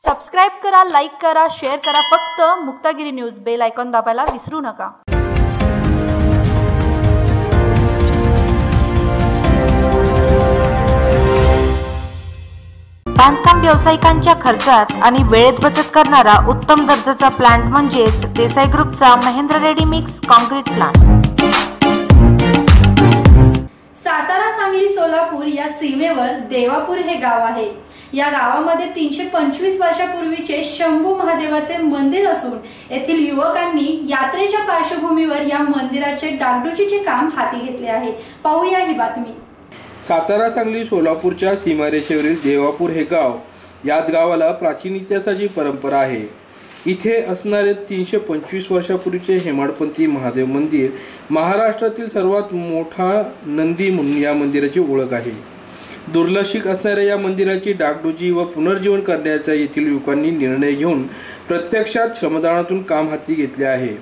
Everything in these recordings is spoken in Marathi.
सबस्क्राईब करा लाईक करा शेअर करा. फक्त मुक्तागिरी न्यूज बेल आयकॉन दाबायला विसरू नका. बांधकाम व्यावसायिकांच्या खर्चात आणि वेळेत बचत करणारा उत्तम दर्जाचा प्लांट म्हणजेच देसाई ग्रुपचा Mahendra ready mix concrete plant Devapur या सीमेवर देवापूर हे गाव आहे. या गावामध्ये तीनशे पंचवीस वर्षापूर्वीचे शंभू महादेवाचे मंदिर असून येथील युवकांनी यात्रेच्या पार्श्वभूमीवर या मंदिराचे डागडुजीचे काम हाती घेतले आहे. पाहूया ही बातमी. सातारा सांगली सोलापूरच्या सीमारेषेवरील देवापूर हे गाव याच गावाला प्राचीन इतिहासाची परंपरा आहे. इथे असणारे तीनशे पंचवीस वर्षापूर्वीचे हेमाडपंथी महादेव मंदिर महाराष्ट्रातील सर्वात मोठा नंदी म्हणून या मंदिराची ओळख आहे. दुर्लक्षित असणाऱ्या या मंदिराची डागडुजी व पुनर्जीवन करण्याचा येथील युवकांनी निर्णय घेऊन प्रत्यक्षात श्रमदानातून काम हाती घेतले आहे.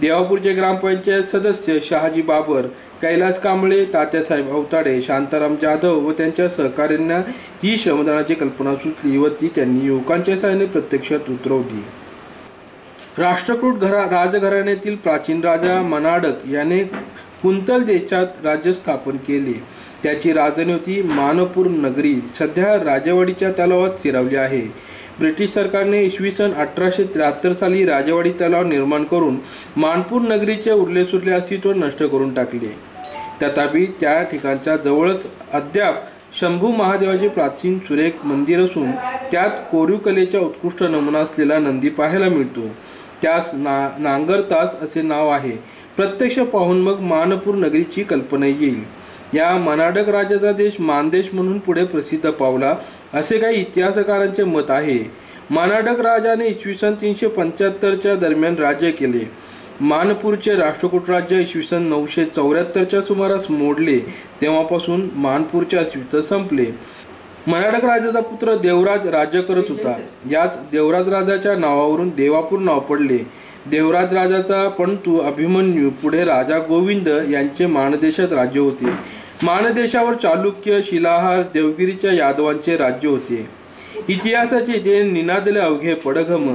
देवापूरचे ग्रामपंचायत सदस्य शहाजी बाबर कैलास कांबळे तात्यासाहेब अवताडे शांताराम जाधव व त्यांच्या सहकाऱ्यांना ही श्रमदानाची कल्पना सुचली व ती त्यांनी युवकांच्या सहाय्याने प्रत्यक्षात उतरवली. राष्ट्रकूट घरा राजघराण्यातील प्राचीन राजा मनाडक याने कुंतल देशात राज्य स्थापन केले. त्याची राजधानी होती मानपूर नगरी. सध्या राजवाडीच्या तलावात चिरावली आहे. ब्रिटिश सरकारने इसवी सन अठराशे त्र्याहत्तर साली राजवाडी तलाव निर्माण करून मानपूर नगरीचे उरले सुरले अस्तित्व नष्ट करून टाकले. तथापि त्या ठिकाणच्या जवळच अद्याप शंभू महादेवाचे प्राचीन सुरेख मंदिर असून त्यात कोरीव कलेचा उत्कृष्ट नमुना असलेला नंदी पाहायला मिळतो. त्यास ना नांगरतास असे नाव आहे. प्रत्यक्ष पाहून मग मानपूर नगरीची कल्पना येईल. या मनाडक राजाचा देश मानदेश म्हणून पुढे प्रसिद्ध पावला असे काही इतिहासकारांचे मत आहे. मानाडक राजाने इसवी सन तीनशे पंच्याहत्तरच्या दरम्यान राज्य केले. मानपूरचे राष्ट्रकूट राज्य इसवी सन नऊशे चौऱ्याहत्तरच्या सुमारास मोडले. तेव्हापासून मानपूरचे अस्तित्व संपले. मनाडक राजाचा पुत्र देवराज राज्य करत होता. याच देवराज राजाच्या नावावरून देवापूर नाव पडले. देवराज राजाचा पंतू अभिमन्यू. पुढे राजा गोविंद यांचे मानदेशात राज्य होते. मानदेशावर चालुक्य शिलाहार देवगिरीच्या यादवांचे राज्य होते. इतिहासाचे जे निनादले अवघे पडघम.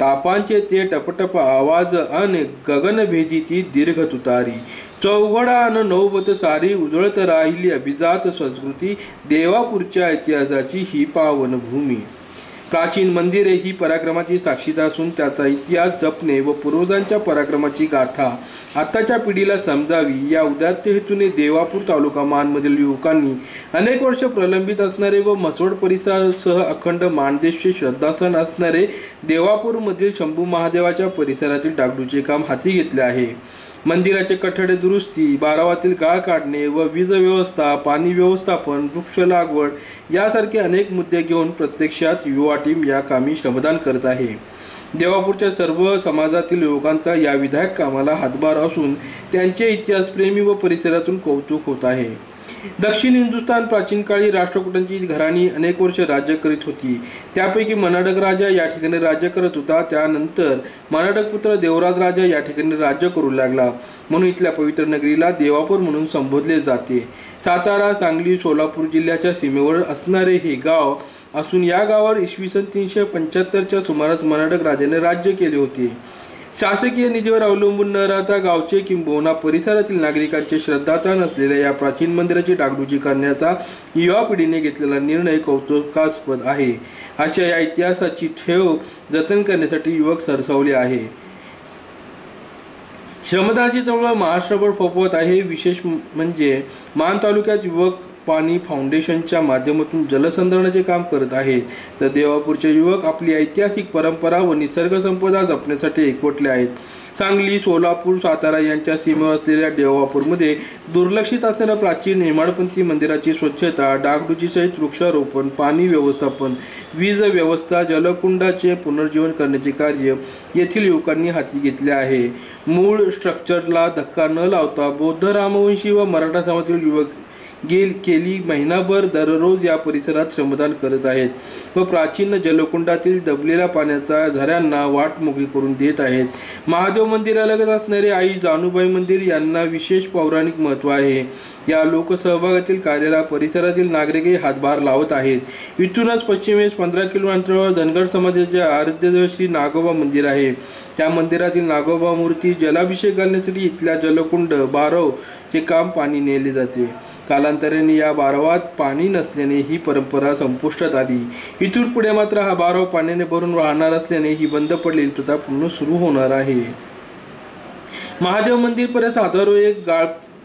टापांचे ते टपटप आवाज अन गगनभेदी ती दीर्घ तुतारी. चौघडा अन नौबत सारी उजळत राहिली अभिजात संस्कृती देवापूरच्या इतिहासाची ही पावन भूमी प्राचीन मंदिरे ही पराक्रमाची साक्षीदार असून त्याचा इतिहास जपणे व पूर्वजांच्या पराक्रमाची गाथा आताच्या पिढीला समजावी या उदात्त हेतूने देवापूर तालुका मानमधील युवकांनी अनेक वर्ष प्रलंबित असणारे व मसोड परिसरासह अखंड मानदेशचे श्रद्धासन असणारे देवापूरमधील शंभू महादेवाच्या परिसरातील डागडूचे काम हाती घेतले आहे. मंदिराचे कठडे दुरुस्ती बारावातील गाळ काढणे व वीज व्यवस्था पाणी व्यवस्थापन वृक्ष लागवड यासारखे अनेक मुद्दे घेऊन प्रत्यक्षात युवा टीम या कामी श्रमदान करत आहे. देवापूरच्या सर्व समाजातील युवकांचा या विधायक कामाला हातभार असून त्यांचे इतिहासप्रेमी व परिसरातून कौतुक होत आहे. दक्षिण हिंदुस्थान प्राचीन काळी राष्ट्रकुटांची घराणी अनेक वर्ष राज्य करीत होती. त्यापैकी मनाडक राजा या ठिकाणी राज्य करत होता. त्यानंतर मनाडक पुत्र देवराज राजा या ठिकाणी राज्य करू लागला. म्हणून इथल्या पवित्र नगरीला देवापूर म्हणून संबोधले जाते. सातारा सांगली सोलापूर जिल्ह्याच्या सीमेवर असणारे हे गाव असून या गावावर इसवी सन तीनशे पंच्याहत्तरच्या सुमारास मनाडक राजाने राज्य केले होते. शासकीय निधीवर अवलंबून न राहता गावचे किंबहुना परिसरातील नागरिकांचे श्रद्धास्थान असलेल्या या प्राचीन मंदिराची डागडुजी करण्याचा युवा पिढीने घेतलेला निर्णय कौतुकास्पद आहे. अशा या इतिहासाची ठेव जतन करण्यासाठी युवक सरसावले आहे. श्रमदानाची चळवळ महाराष्ट्रभर फोफवत आहे. विशेष म्हणजे मान तालुक्यात युवक पाणी फाउंडेशनच्या माध्यमातून जलसंधारणाचे काम करत आहेत तर देवापूरचे युवक आपली ऐतिहासिक परंपरा व निसर्गसंपदा जपण्यासाठी एकवटले आहेत. सांगली सोलापूर सातारा यांच्या सीमेवर असलेल्या देवापूरमध्ये दुर्लक्षित असणाऱ्या प्राचीन हेमाडपंथी मंदिराची स्वच्छता डागडुजी सहित वृक्षारोपण पाणी व्यवस्थापन वीज व्यवस्था जलकुंडाचे पुनर्जीवन करण्याचे कार्य येथील युवकांनी हाती घेतले आहे. मूळ स्ट्रक्चरला धक्का न लावता बौद्ध रामवंशी व मराठा समाजातील युवक गेल केली महिनाभर दररोज या परिसरात श्रमदान करत आहेत व प्राचीन जलकुंडातील दबलेल्या पाण्याचा झऱ्यांना वाट मोकळी करून देत आहेत. महादेव मंदिरालगत असणारे आई जानूबाई मंदिर यांना विशेष पौराणिक महत्त्व आहे. या लोकसहभागातील कार्याला परिसरातील नागरिकही हातभार लावत आहेत. इथूनच पश्चिमेस पंधरा किलो अंतरावर धनगर समाजाचे आराध्यदेव श्री नागोबा मंदिर आहे. त्या मंदिरातील नागोबा मूर्ती जलाभिषेक घालण्यासाठी इथल्या जलकुंड बारव चे काम पाणी नेले जाते. कालांतराने या बारवात पाणी नसल्याने ही परंपरा संपुष्टात आली. इथून पुढे मात्र हा बारव पाण्याने भरून वाहणार असल्याने ही बंद पडलेली प्रथा पुन्हा सुरू होणार आहे. महादेव मंदिर परत हजारो एक गाळ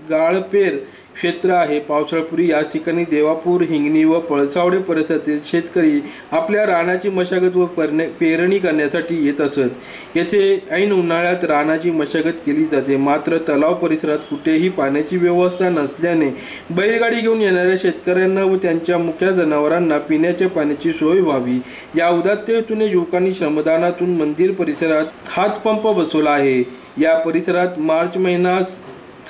गाळपेर क्षेत्र आहे. पावसाळपुरी याच ठिकाणी देवापूर हिंगणी व पळसावडे परिसरातील शेतकरी आपल्या रानाची मशागत व परणे पेरणी करण्यासाठी येत असत. येथे ऐन उन्हाळ्यात रानाची मशागत केली जाते. मात्र तलाव परिसरात कुठेही पाण्याची व्यवस्था नसल्याने बैलगाडी घेऊन येणाऱ्या शेतकऱ्यांना व त्यांच्या मुख्या जनावरांना पिण्याच्या पाण्याची सोय व्हावी. या उदात्त हेतूने युवकांनी श्रमदानातून मंदिर परिसरात हातपंप बसवला आहे. या परिसरात मार्च महिना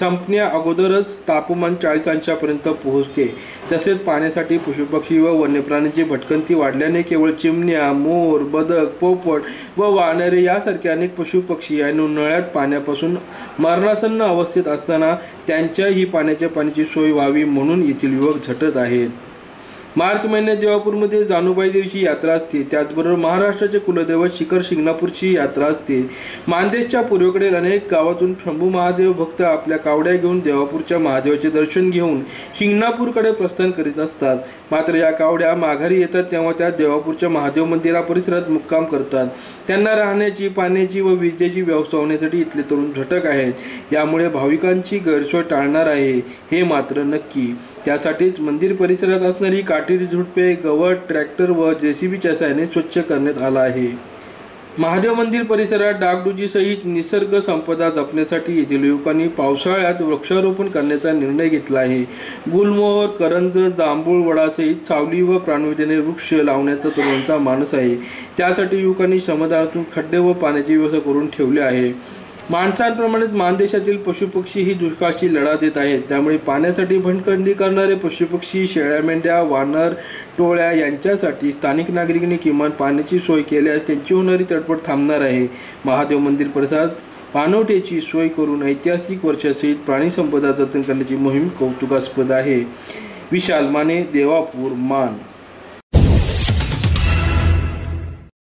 संपण्या अगोदरच तापमान चाळीस अंशापर्यंत पोहोचते. तसेच पाण्यासाठी पशुपक्षी व वन्यप्राण्यांची भटकंती वाढल्याने केवळ चिमण्या मोर बदक पोपट व वानरे यासारखे अनेक पशुपक्षी आणि उन्हाळ्यात पाण्यापासून मरणासन्न अवस्थेत असताना त्यांच्याही पाण्याच्या पाण्याची सोय व्हावी म्हणून येथील युवक झटत आहेत. मार्च महिन्यात देवापूरमध्ये जानुबाई देवीची यात्रा असते. त्याचबरोबर महाराष्ट्राचे कुलदैवत शिखर शिंगणापूरची यात्रा असते. मानदेशच्या पूर्वेकडील अनेक गावातून शंभू महादेव भक्त आपल्या कावड्या घेऊन देवापूरच्या महादेवाचे दर्शन घेऊन शिंगणापूरकडे प्रस्थान करीत असतात. मात्र या कावड्या माघारी येतात तेव्हा त्या देवापूरच्या महादेव मंदिरा परिसरात मुक्काम करतात. त्यांना राहण्याची पाण्याची व विजेची व्यवस्था होण्यासाठी इथले तरुण झटक आहेत. यामुळे भाविकांची गैरसोय टाळणार आहे हे मात्र नक्की. त्यासाठीच मंदिर परिसरात असणारी काटेरी झुडपे गवत ट्रॅक्टर व जेसीबीच्या सहाय्याने स्वच्छ करण्यात आला आहे. महादेव मंदिर परिसरात डागडुजी सहित निसर्ग संपदा जपण्यासाठी येथील युवकांनी पावसाळ्यात वृक्षारोपण करण्याचा निर्णय घेतला आहे. गुलमोहर करंद जांभूळ वडासहित सावली व प्राणविधेने वृक्ष लावण्याचा तरुणांचा मानस आहे. त्यासाठी युवकांनी श्रमदानातून खड्डे व पाण्याची व्यवस्था करून ठेवली आहे. माणसांप्रमाणेच मानदेशातील पशुपक्षी ही दुष्काळाची लढा देत आहेत. त्यामुळे पाण्यासाठी भणकंडी करणारे पशुपक्षी शेळ्या मेंढ्या वानर टोळ्या यांच्यासाठी स्थानिक नागरिकांनी किमान पाण्याची सोय केल्यास त्यांची होणारी तडफड थांबणार आहे. महादेव मंदिर परिसरात पाणवठ्याची सोय करून ऐतिहासिक वर्षासहित प्राणीसंपदा जतन करण्याची मोहीम कौतुकास्पद आहे. विशाल माने देवापूर मान.